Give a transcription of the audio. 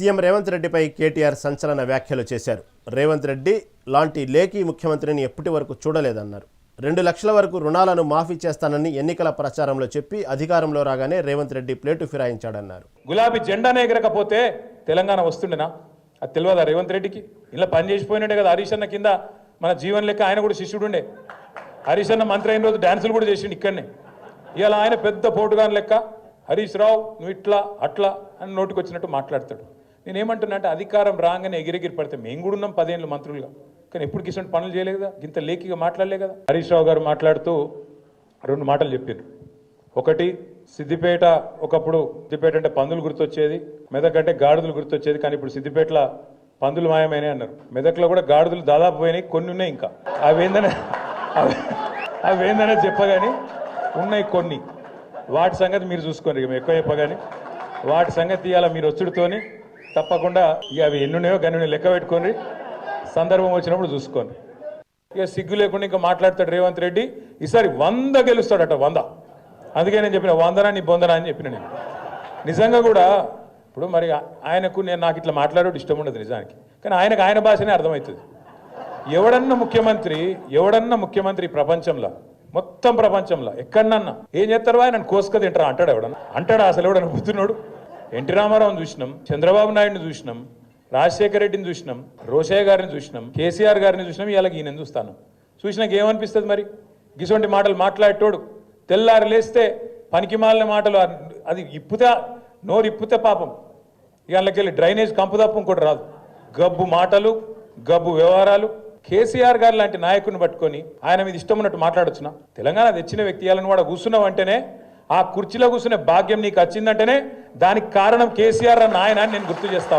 CM Revanth రెడ్డిపై కేటీఆర్ సంచలన వ్యాఖ్యలు చేశారు. రేవంత్ రెడ్డి లాంటి లేఖీ ముఖ్యమంత్రిని ఎప్పటి వరకు చూడలేదన్నారు. రెండు లక్షల వరకు రుణాలను మాఫీ చేస్తానని ఎన్నికల ప్రచారంలో చెప్పి అధికారంలో రాగానే రేవంత్ రెడ్డి ప్లేటు ఫిరాయించాడన్నారు. గులాబీ జెండానే ఎగరకపోతే తెలంగాణ వస్తుండేనా? అది తెలియదా రేవంత్ రెడ్డికి? ఇలా పని చేసిపోయినట్టే కదా హరీష్ అన్న కింద. మన జీవన్ లెక్క ఆయన కూడా శిష్యుడుండే. హరీష్ అన్న మంత్రి అయిన రోజు డ్యాన్సులు కూడా చేసిండు ఇక్కడనే. ఇలా ఆయన పెద్ద పోటుగాని లెక్క. హరీష్ రావు నువ్వు ఇట్లా అట్లా అని నోటికి వచ్చినట్టు మాట్లాడతాడు. నేనేమంటున్నా అంటే అధికారం రాగానే ఎగిరెగిరి పడితే మేము కూడా ఉన్నాం పదేళ్ళు మంత్రులుగా. కానీ ఎప్పుడు ఇటువంటి పనులు చేయలేదు కదా? ఇంత లేఖిగా మాట్లాడలే కదా? హరీష్ రావు గారు మాట్లాడుతూ రెండు మాటలు చెప్పారు ఒకటి సిద్దిపేట ఒకప్పుడు సిద్దిపేట అంటే పందులు గుర్తొచ్చేది. మెదక్ అంటే గాడిదలు గుర్తొచ్చేది. కానీ ఇప్పుడు సిద్దిపేటలో పందులు మాయమైనాయి అన్నారు. మెదక్లో కూడా గాడిదలు దాదాపు పోయినాయి. కొన్ని ఉన్నాయి ఇంకా. అవేందనే అవి అవేందనే చెప్పగాని ఉన్నాయి కొన్ని. వాటి సంగతి మీరు చూసుకోండి. ఎక్కువ చెప్పగాని వాటి సంగతి ఇవాళ మీరు వచ్చుడితోని తప్పకుండా ఇక అవి ఎన్నున్నాయో గన్ని లెక్క పెట్టుకోండి. సందర్భం వచ్చినప్పుడు చూసుకోండి. ఇక సిగ్గు లేకుండా ఇంకా మాట్లాడతాడు రేవంత్ రెడ్డి. ఈసారి వంద గెలుస్తాడట వంద. అందుకే నేను చెప్పిన వందనా నీ బొందనా అని చెప్పిన నేను. నిజంగా కూడా ఇప్పుడు మరి ఆయనకు నేను నాకు ఇట్లా మాట్లాడేది ఇష్టం ఉండదు నిజానికి. కానీ ఆయనకు ఆయన భాషనే అర్థమవుతుంది. ఎవడన్నా ముఖ్యమంత్రి ఎవడన్నా ముఖ్యమంత్రి ప్రపంచంలో మొత్తం ప్రపంచంలో ఎక్కడన్నా ఏం చేస్తారు ఆయన కోసుక తింటారా? అంటాడు ఎవడన్నా? అంటాడా అసలు ఎవడన్నా బుద్ధినోడు ఎన్టీ రామారావుని చూసినాం చంద్రబాబు నాయుడిని చూసినాం రాజశేఖర రెడ్డిని చూసినాం రోషయ్య గారిని చూసినాం కేసీఆర్ గారిని చూసినాం ఇలాగ ఈయన చూస్తాను చూసినాక ఏమనిపిస్తుంది మరి? గిసొంటి మాటలు మాట్లాడేటోడు తెల్లారి లేస్తే పనికి మాలిన మాటలు అది ఇప్పుతే నోరు ఇప్పుతే పాపం. ఇవాళకెళ్ళి డ్రైనేజ్ కంపు తప్ప ఇంకోటి రాదు. గబ్బు మాటలు గబ్బు వ్యవహారాలు. కేసీఆర్ గారు లాంటి నాయకుడిని పట్టుకొని ఆయన మీద ఇష్టం ఉన్నట్టు మాట్లాడొచ్చునా? తెలంగాణ తెచ్చిన వ్యక్తి ఇవాళను కూడా కూర్చున్నావు అంటేనే ఆ కుర్చీలో కూర్చునే భాగ్యం నీకు వచ్చిందంటేనే దానికి కారణం కేసీఆర్ అన్న ఆయన నేను గుర్తు చేస్తా